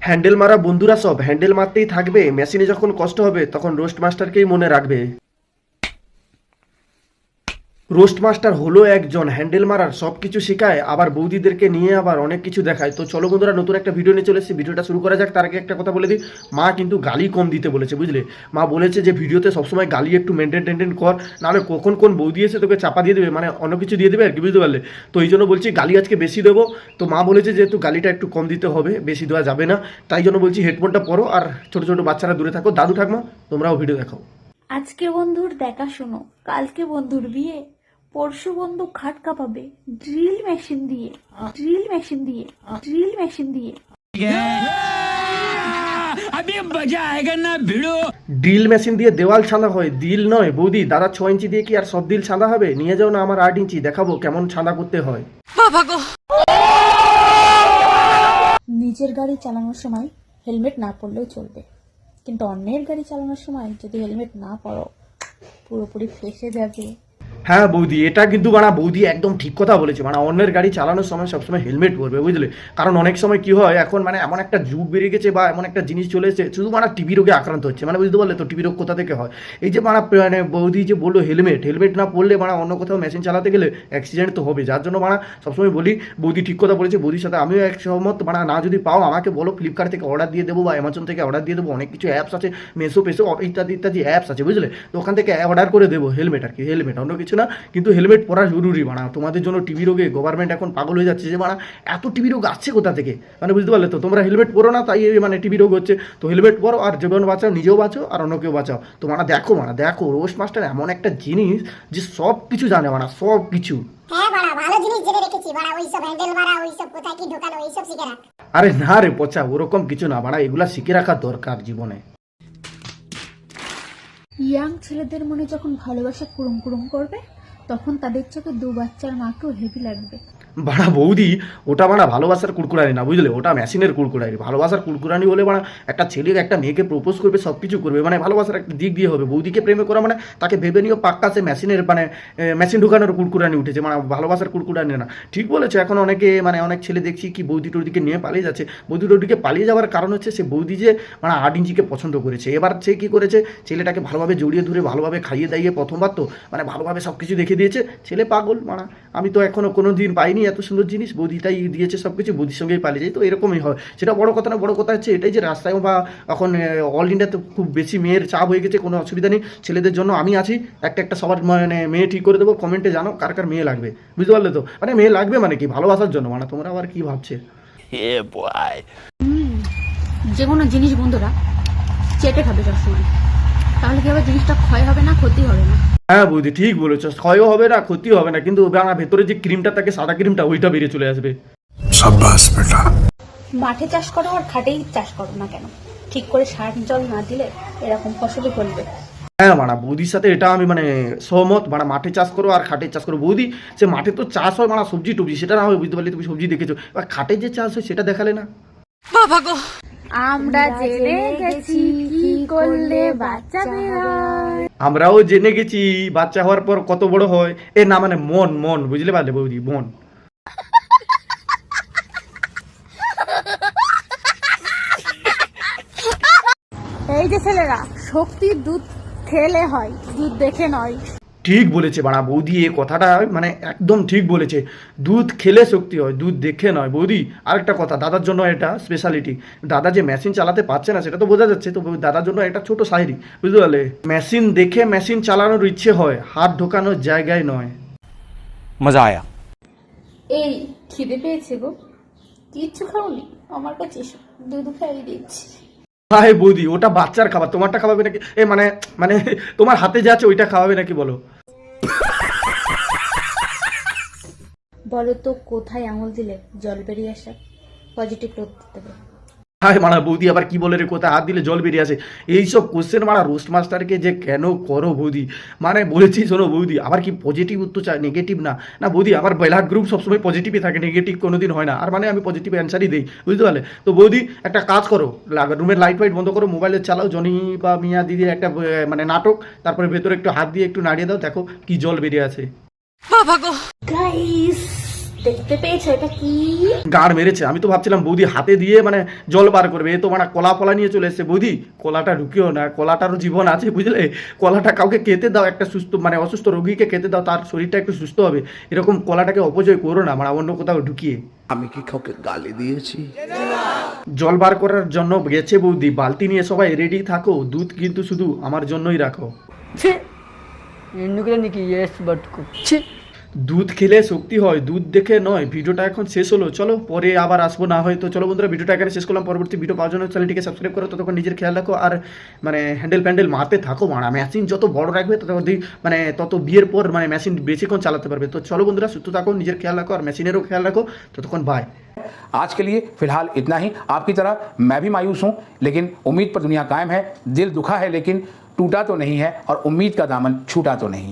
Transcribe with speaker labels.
Speaker 1: Handle মারা বন্ধুরা সব, হ্যান্ডেল মারতেই থাকবে, মেশিনে যখন কষ্ট হবে, তখন রোস্ট মাস্টারকেই মনে রাখবে। রোস্ট মাস্টার হলো একজন হ্যান্ডেল মারার সব কিছু শেখায়, আবার বৌদিদেরকে নিয়ে আবার অনেক কিছু দেখায়। তো চলো বন্ধুরা, নতুন একটা ভিডিও নিয়ে চলে এসেছি। ভিডিওটা শুরু করা যাক, তার আগে একটা কথা বলে দিই। মা কিন্তু গালি কম দিতে বলেছে, বুঝলে? মা বলেছে যে, ভিডিওতে সবসময় গালি একটু মেনটেন টেনটেন কর। নাহলে কখন কোন বৌদি এসে তোকে চাপা দিয়ে দেবে মানে অন্য কিছু দিয়ে দেবে আর কি, বুঝতে পারলে? তো এই জন্য বলছি, গালি আজকে বেশি দেবো। তো মা বলেছে যেহেতু গালিটা একটু কম দিতে হবে, বেশি দেওয়া যাবে না। তাই জন্য বলছি হেডফোনটা পরো আর ছোটো ছোটো বাচ্চারা দূরে থাকো। দাদু ঠাকমা, তোমরাও ভিডিও দেখো
Speaker 2: আজকে বন্ধুর দেখা শোনো, কালকে বন্ধুর বিয়ে। পরশু বন্ধু খাটকা পাবে ড্রিল মেশিন দিয়ে। ড্রিল মেশিন দিয়ে। ড্রিল মেশিন দিয়ে।
Speaker 1: ড্রিল মেশিন দিয়ে দেওয়াল ছাঁদা হয়। দিল নয় বৌদি দাদা ছ ইঞ্চি দিয়ে কি আর সব দিল ছাঁদা হবে? নিয়ে যাও না আমার আট ইঞ্চি দেখাবো কেমন ছাঁদা করতে হয়।
Speaker 2: নিজের গাড়ি চালানোর সময় হেলমেট না পরলেও চলবে। কিন্তু অন্যের গাড়ি চালানোর সময় যদি হেলমেট না পরো পুরোপুরি ফেসে যাবে।
Speaker 1: হ্যাঁ বৌদি, এটা কিন্তু মানা বৌদি একদম ঠিক কথা বলেছে। মানে অন্যের গাড়ি চালানোর সময় সবসময় হেলমেট পরবে, বুঝলে? কারণ অনেক সময় কি হয়, এখন মানে এমন একটা যুগ বেরিয়ে গেছে বা এমন একটা জিনিস চলে এসেছে, শুধু মানে টিবি রোগে আক্রান্ত হচ্ছে। মানে বুঝতে পারলে তো টিবি রোগ কোথা থেকে হয়? এই যে মানে মানে বৌদি যে বলল হেলমেট হেলমেট না পরলে মানে অন্য কোথাও মেশিন চালাতে গেলে অ্যাক্সিডেন্ট তো হবে যার জন্য মানে সবসময় বলি, বৌদি ঠিক কথা বলেছে, বৌদির সাথে আমিও এক সহমত মানে না যদি পাও, আমাকে বলো ফ্লিপকার্ট থেকে অর্ডার দিয়ে দেবো বা অ্যামাজন থেকে অর্ডার দিয়ে দেবো, অনেক কিছু অ্যাপস আছে মেসো পেসো ইত্যাদি ইত্যাদি অ্যাপস আছে, বুঝলে? তো ওখান থেকে অর্ডার করে দেবো, হেলমেট আর কি, হেলমেট, অন্য কিছু কিন্তু হেলমেট পরা জরুরি মানা তোমাদের জন্য টিভি রোগে গভর্নমেন্ট এখন পাগল হয়ে যাচ্ছে যে মানা এত টিভি রোগ আসছে কোথা থেকে? মানে বুঝতে পারলে তো তোমরা হেলমেট পরো না তাই মানে টিভি রোগ হচ্ছে। তো হেলমেট পরো আর জীবন বাঁচাও নিজেও বাঁচো আর অন্যকেও বাঁচাও। তো মানা দেখো মানা দেখো রোস্ট মাস্টার এমন একটা জিনিস যে সব কিছু জানে মানা সব কিছু
Speaker 3: হ্যাঁ বাড়া ভালো জিনিস জেনে রেখেছি বাড়া ওইসব হ্যান্ডেল মারা ওইসব কোথায় কি ঢোকানো ওইসব শিখে রাখ।
Speaker 1: আরে না রে পচা ওরকম কিছু না বাড়া এগুলা শিখে রাখা দরকার জীবনে।
Speaker 2: ইয়াং ছেলেদের মনে যখন ভালোবাসা কুরুম কুরুম করবে তখন তাদের চোখে দু বাচ্চার মাকেও হেভি লাগবে।
Speaker 1: বাড়া বৌদি, ওটা বাড়া ভালোবাসার কুড়কুড়ানি না, বুঝলে? ওটা মেশিনের কুড়কুড়ানি। ভালোবাসার কুড়কুড়ানি বলে বাড়া একটা ছেলে একটা মেয়েকে প্রপোজ করবে সব কিছু করবে। মানে ভালোবাসার একটা দিক দিয়ে হবে। বৌদিকে প্রেমে করা মানে তাকে ভেবে নিও পাক্কা সে মেশিনের মানে মেশিন ঢুকানোর কুড়কুড়ানি উঠেছে। মানে ভালোবাসার কুড়কুড়ানি না। ঠিক বলেছে, এখন অনেকে মানে অনেক ছেলে দেখছি কি বৌদি টৌদিকে নিয়ে পালিয়ে যাচ্ছে। বৌদি টৌদিকে পালিয়ে যাওয়ার কারণ হচ্ছে সে বৌদি যে মানে আট ইঞ্চিকে পছন্দ করেছে। এবার সে কী করেছে? ছেলেটাকে ভালোভাবে জড়িয়ে ধরে, ভালোভাবে খাইয়ে দাইয়ে প্রথমবার তো মানে ভালোভাবে সব কিছু দেখে দিয়েছে ছেলে পাগল মারা। আমি তো এখনও কোনো দিন পাইনি এত সুন্দর জিনিস বৌদিটাই দিয়েছে সব কিছু বৌদির সঙ্গেই পালিয়ে যাই তো এরকমই হয়। সেটা বড় কথা না বড় কথা হচ্ছে এটাই যে রাস্তায় বা এখন অল ইন্ডিয়াতে খুব বেশি মেয়ের চাপ হয়ে গেছে কোনো অসুবিধা নেই। ছেলেদের জন্য আমি আছি একটা একটা সবার মানে মেয়ে ঠিক করে দেবো কমেন্টে জানো কার কার মেয়ে লাগবে। বুঝতে পারলে তো? মানে মেয়ে লাগবে মানে কি? ভালোবাসার জন্য মানে তোমরা আবার কি ভাবছে?
Speaker 4: যে কোনো জিনিস বন্ধুরা চেটে খাবে সবসময়। তাহলে কি হবে জিনিসটা ক্ষয় হবে না ক্ষতি হবে না।
Speaker 1: হ্যাঁ বৌদি ঠিক বলেছ। ক্ষয়ও হবে না ক্ষতি হবে না কিন্তু ভেতরে যে ক্রিমটা থাকে সাদা ক্রিমটা ওইটা বেরিয়ে চলে আসবে।
Speaker 5: সাব্বাস বেটা।
Speaker 2: মাঠে চাষ করো আর খাটেই চাষ করো না কেন? ঠিক করে সার জল না দিলে এরকম ফসলই করবে
Speaker 1: হ্যাঁ মানা বৌদির সাথে এটা আমি মানে সহমত। মানে মাঠে চাষ করো আর খাটে চাষ করো। বৌদি সে মাঠে তো চাষ হয় মানে সবজি টবজি সেটা না হয় বুঝতে পারলে তুমি সবজি দেখেছ। এবার খাটে যে চাষ হয় সেটা দেখালে না। বাবা গো।
Speaker 4: আমরা জেনে গেছি করলে বাচ্চা
Speaker 1: আমরাও জেনে গেছি বাচ্চা হওয়ার পর কত বড় হয়। এ না মানে মন মন বুঝলে পারলে বৌদি মন।
Speaker 4: এই যে ছেলেরা শক্তির দুধ খেলে হয় দুধ দেখে নয়।
Speaker 1: ঠিক বলেছে বাড়া বৌদি এ কথাটা মানে একদম ঠিক বলেছে। দুধ খেলে শক্তি হয় দুধ দেখে নয়। বৌদি আরেকটা কথা দাদার জন্য এটা স্পেশালিটি দাদা যে মেশিন চালাতে পারছে না সেটা তো বোঝা যাচ্ছে। তো দাদার জন্য একটা ছোট শায়রি বুঝতে পারলে? মেশিন দেখে মেশিন চালানোর ইচ্ছে হয় হাত ঢোকানোর জায়গায় নয়।
Speaker 5: মজা আয়া।
Speaker 2: এই খিদে পেয়েছে গো। কিচ্ছু খাওনি? আমার কাছে দুধ খাইয়ে দিচ্ছি।
Speaker 1: হ্যাঁ বৌদি ওটা বাচ্চার খাবার তোমারটা খাওয়াবে নাকি? এ মানে মানে তোমার হাতে যা আছে ওইটা খাওয়াবে নাকি বলো?
Speaker 2: বলো তো কোথায় আঙুল দিলে জল বেরিয়ে আসে? পজিটিভ রোধ দেবে
Speaker 1: হায় মারা বৌদি আবার কি বলে রে কোথায় হাত দিলে জল বেরিয়ে আসে? এইসব কোশ্চেন মারা রোস্ট মাস্টারকে যে কেন করো বৌদি? মানে বলেছি শোনো বৌদি আবার কি পজিটিভ উত্তর চাই নেগেটিভ না? না বৌদি আবার ব্লাড গ্রুপ সবসময় পজিটিভই থাকে নেগেটিভ কোনোদিন হয় না। আর মানে আমি পজিটিভ অ্যান্সারই দিই বুঝতে পারলে? তো বৌদি একটা কাজ করো রুমের লাইট ফাইট বন্ধ করো মোবাইলে চালাও জনি বা মিয়া দিদির একটা মানে নাটক তারপরে ভেতরে একটু হাত দিয়ে একটু নাড়িয়ে দাও দেখো কি জল বেরিয়ে আছে
Speaker 2: গাইস দেখতে পেয়েছ এটা কি?
Speaker 1: গাড় মেরেছে। আমি তো ভাবছিলাম বৌদি হাতে দিয়ে মানে জল বার করবে। এ তো মানে কলা ফলা নিয়ে চলে এসছে। বৌদি কলাটা ঢুকিও না। কলাটারও জীবন আছে বুঝলে? কলাটা কাউকে খেতে দাও একটা সুস্থ মানে অসুস্থ রোগীকে খেতে দাও তার শরীরটা একটু সুস্থ হবে। এরকম কলাটাকে অপচয় করো না মানে অন্য কোথাও ঢুকিয়ে।
Speaker 6: আমি কি কাউকে গালি দিয়েছি?
Speaker 1: জল বার করার জন্য গেছে বৌদি। বালতি নিয়ে সবাই রেডি থাকো। দুধ কিন্তু শুধু আমার জন্যই রাখো।
Speaker 7: ছি! ইন্দুকে নাকি ইয়েস বাট ছি!
Speaker 1: দুধ খেলে শক্তি হয় দুধ দেখে নয় ভিডিওটা এখন শেষ হলো চলো পরে আবার আসবো না হয় তো চলো বন্ধুরা ভিডিওটা এখানে শেষ করলাম পরবর্তী ভিডিও পাওয়ার জন্য চ্যানেলটিকে সাবস্ক্রাইব করো ততক্ষণ নিজের খেয়াল রাখো আর মানে হ্যান্ডেল প্যান্ডেল মারতে থাকো মারা মেশিন যত বড় রাখবে তত অধিক মানে তত বিয়ের পর মানে মেশিন বেশিক্ষণ চালাতে পারবে তো চলো বন্ধুরা সুস্থ থাকো নিজের খেয়াল রাখো আর মেশিনেরও খেয়াল রাখো ততক্ষণ বাই
Speaker 8: आज के लिए फिलहाल इतना ही आपकी तरह मैं भी मायूस हूं लेकिन उम्मीद पर दुनिया कायम है दिल दुखा है लेकिन टूटा तो नहीं है और उम्मीद का दामन छूटा तो नहीं